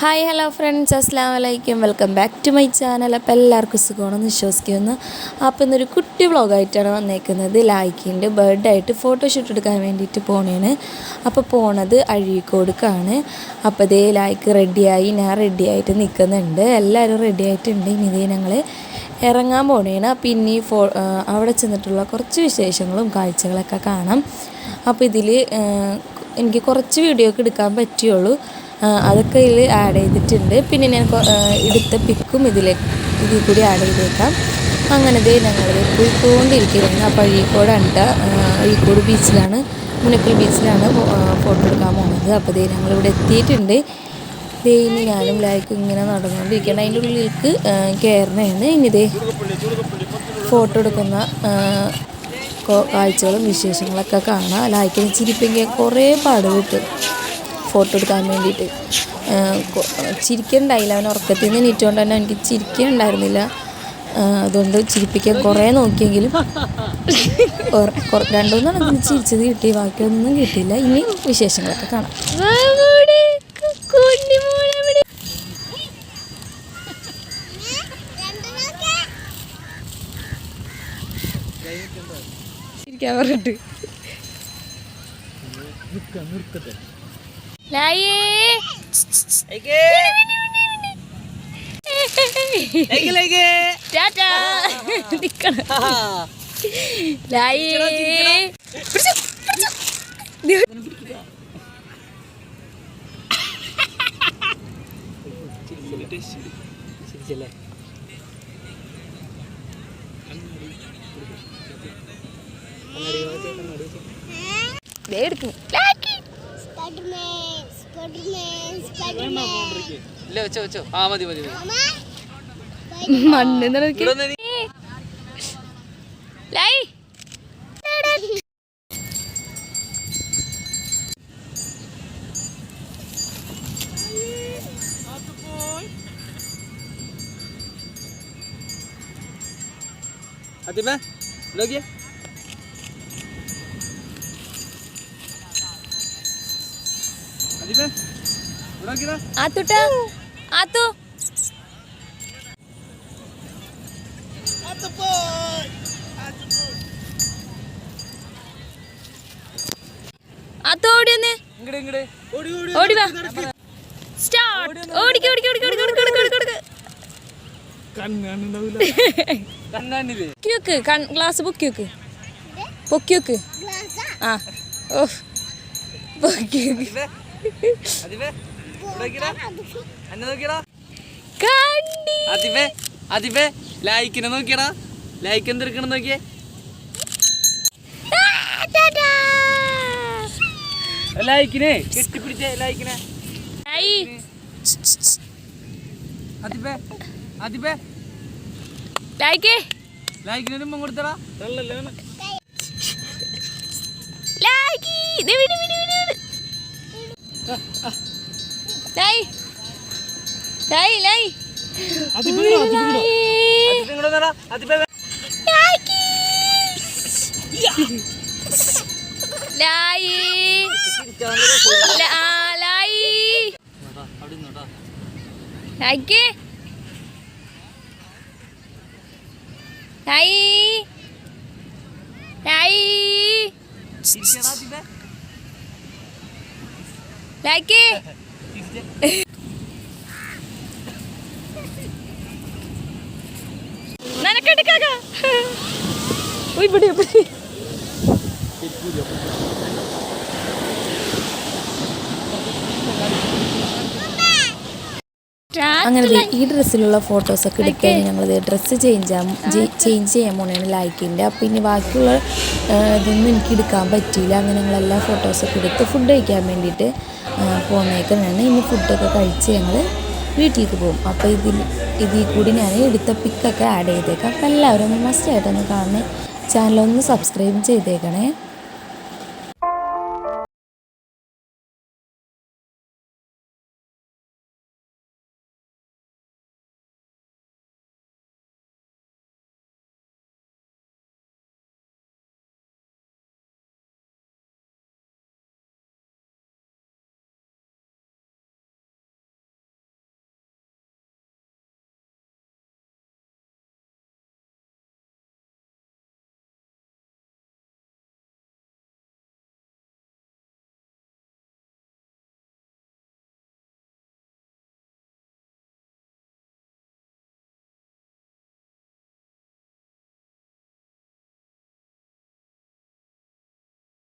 Hi hello friends. അസ്സാം വലൈക്കും welcome back to my channel. അപ്പോൾ എല്ലാവർക്കും സുഖമാണെന്ന് വിശ്വസിക്കുന്നു. അപ്പോൾ ഇന്നൊരു കുട്ടി വ്ളോഗായിട്ടാണ് വന്നേക്കുന്നത്. ലായ്ക്കിന്റെ ബർത്ത്ഡേ ആയിട്ട് ഫോട്ടോഷൂട്ട് എടുക്കാൻ വേണ്ടിയിട്ട് പോണേണ്. അപ്പോൾ പോണത് അഴീക്കോടുക്കാണ്. അപ്പോൾ ഇതേ ലായ്ക്ക് റെഡിയായി. ഞാൻ റെഡിയായിട്ട് നിൽക്കുന്നുണ്ട് എല്ലാവരും റെഡിയായിട്ടുണ്ട്. ഇനി ഇതേ ഞങ്ങൾ ഇറങ്ങാൻ പോണേണ്. അപ്പോൾ ഇനി ഫോ അവിടെ ചെന്നിട്ടുള്ള കുറച്ച് വിശേഷങ്ങളും കാഴ്ചകളൊക്കെ കാണാം. അപ്പോൾ ഇതിൽ എനിക്ക് കുറച്ച് വീഡിയോ ഒക്കെ എടുക്കാൻ പറ്റുള്ളൂ ആ, അതൊക്കെ ഇതിൽ ആഡ് ചെയ്തിട്ടുണ്ട്. പിന്നെ ഞാൻ എടുത്ത പിക്കും ഇതിലേക്ക് ഇതിൽ കൂടി ആഡ് ചെയ്തേക്കാം. അങ്ങനെ ദേ ഞങ്ങൾ പോയിക്കൊണ്ടിരിക്കുകയാണ്. അപ്പോൾ അഴീക്കോടാണ് അണ്ട അഴീക്കോട് ബീച്ചിലാണ് മുനക്കൽ ബീച്ചിലാണ് ഫോട്ടോ എടുക്കാൻ പോകുന്നത് അപ്പോൾ ദേ ഞങ്ങളിവിടെ എത്തിയിട്ടുണ്ട്. ദേ ഇനി ഞാനും ലൈക്ക് ഇങ്ങനെ നടന്നുകൊണ്ടിരിക്കുകയാണ്. അതിന്റെ ഉള്ളിലേക്ക് കയറണതാണ് ഇനി ദേ ഫോട്ടോ എടുക്കുന്ന കാഴ്ചകളും വിശേഷങ്ങളൊക്കെ കാണാം. ലായ്ക്കിന് ചിരിപ്പെങ്കിൽ കുറേ പാട് കിട്ടും ഫോട്ടോ എടുക്കാൻ വേണ്ടിയിട്ട്. ചിരിക്കണ്ടായില്ല. അവൻ ഉറക്കത്തിൽ നിന്ന് നീറ്റുകൊണ്ട് തന്നെ എനിക്ക് ചിരിക്കണ്ടായിരുന്നില്ല അതുകൊണ്ട് ചിരിപ്പിക്കാൻ കുറേ നോക്കിയെങ്കിലും രണ്ടുമൂന്നാണ് രണ്ടുമൂന്നെണ്ണം ചിരിച്ചത് കിട്ടി. ബാക്കിയൊന്നും കിട്ടിയില്ല. ഇനി വിശേഷങ്ങളൊക്കെ കാണാം. ചിരിക്കാൻ പറഞ്ഞിട്ട്. Laye. Lagi. Lagi lagi. Dadah. Dikon. Laye. Bersuk, bersuk. Dia. Jalan. Kan ada. Kan ada. ഇല്ല വെച്ചോ വെച്ചോ. ആ മതി മതി മണ്ണ് അതിമേ നോക്കിയേ ആത്തുട്ട ആത്തു. ആത്തു ഓടി വന്നേ. ഓടി സ്റ്റാർട്ട്. ഓടിക്ക് ഓടിക്ക് ഓടിക്ക് ഗ്ലാസ് പൊക്കിയോക്ക് പൊക്കിയോക്ക് ആ ഓ. പൊക്കിയോക്ക് അതിവേ അതിവേ ലൈക്കിനെ നോക്കിയടാ ലൈക്ക് എന്തെടുക്കണം നോക്കിയേ. ലൈക്കിനെ കെട്ടിപ്പിടിച്ചേ ലൈക്കിനെ. അതിപ്പേ അതിപ്പേ ലൈക്ക്. ലൈക്കിന് മുമ്പ് കൊടുത്തടാ. ലൈക്ക്. ലൈ ലൈ ലൈ ലായി. ലായി. ലൈക്ക് ലൈ ലൈ ബാക്കി നനക്കെടുക്കാ ഇവിടെ ഇവിടെ അങ്ങനെ ഈ ഡ്രസ്സിലുള്ള ഫോട്ടോസൊക്കെ എടുക്കാൻ ഞങ്ങൾ ഡ്രസ്സ് ചേഞ്ച് ചേഞ്ച് ചെയ്യാൻ പോണേണ് ലൈക്കിന്റെ അപ്പോൾ ഇനി ബാക്കിയുള്ള ഇതൊന്നും എനിക്ക് എടുക്കാൻ പറ്റിയില്ല. അങ്ങനെ ഞങ്ങളെല്ലാ ഫോട്ടോസൊക്കെ എടുത്ത് ഫുഡ് കഴിക്കാൻ വേണ്ടിയിട്ട് പോന്നേക്കുന്നതാണ്. ഇനി ഫുഡൊക്കെ കഴിച്ച് ഞങ്ങൾ വീട്ടിലേക്ക് പോകും. അപ്പോൾ ഇതിൽ ഇതിൽ കൂടി ഞാൻ എടുത്ത പിക്കൊക്കെ ആഡ് ചെയ്തേക്കാം. അപ്പോൾ എല്ലാവരും ഒന്ന് മസ്റ്റായിട്ടൊന്ന് കാണണേ. ചാനലൊന്ന് സബ്സ്ക്രൈബ് ചെയ്തേക്കണേ.